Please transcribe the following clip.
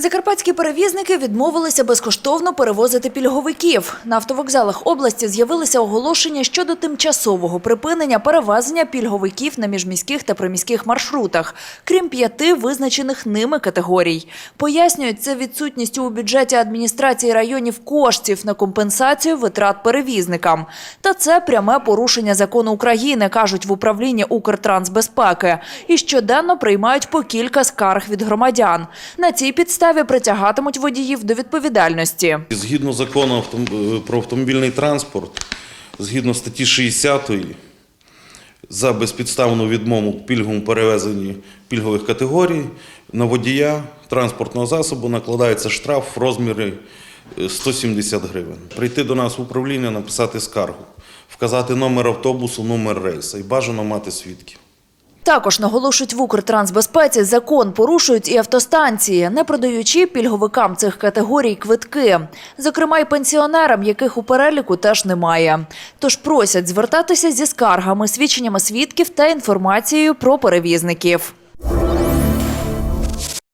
Закарпатські перевізники відмовилися безкоштовно перевозити пільговиків. На автовокзалах області з'явилися оголошення щодо тимчасового припинення перевезення пільговиків на міжміських та приміських маршрутах, крім п'яти визначених ними категорій. Пояснюють це відсутністю у бюджеті адміністрації районів коштів на компенсацію витрат перевізникам. Та це пряме порушення закону України, кажуть в управлінні Укртрансбезпеки. І щоденно приймають по кілька скарг від громадян. На цій підставі притягатимуть водіїв до відповідальності. Згідно закону е, про автомобільний транспорт, згідно статті 60 за безпідставну відмову пільговому перевезенні пільгових категорій на водія транспортного засобу накладається штраф в розмірі е, 170 гривень. Прийти до нас в управління, написати скаргу, вказати номер автобусу, номер рейсу і бажано мати свідків. Також наголошують в Укртрансбезпеці, закон порушують і автостанції, не продаючи пільговикам цих категорій квитки. Зокрема, й пенсіонерам, яких у переліку теж немає. Тож просять звертатися зі скаргами, свідченнями свідків та інформацією про перевізників.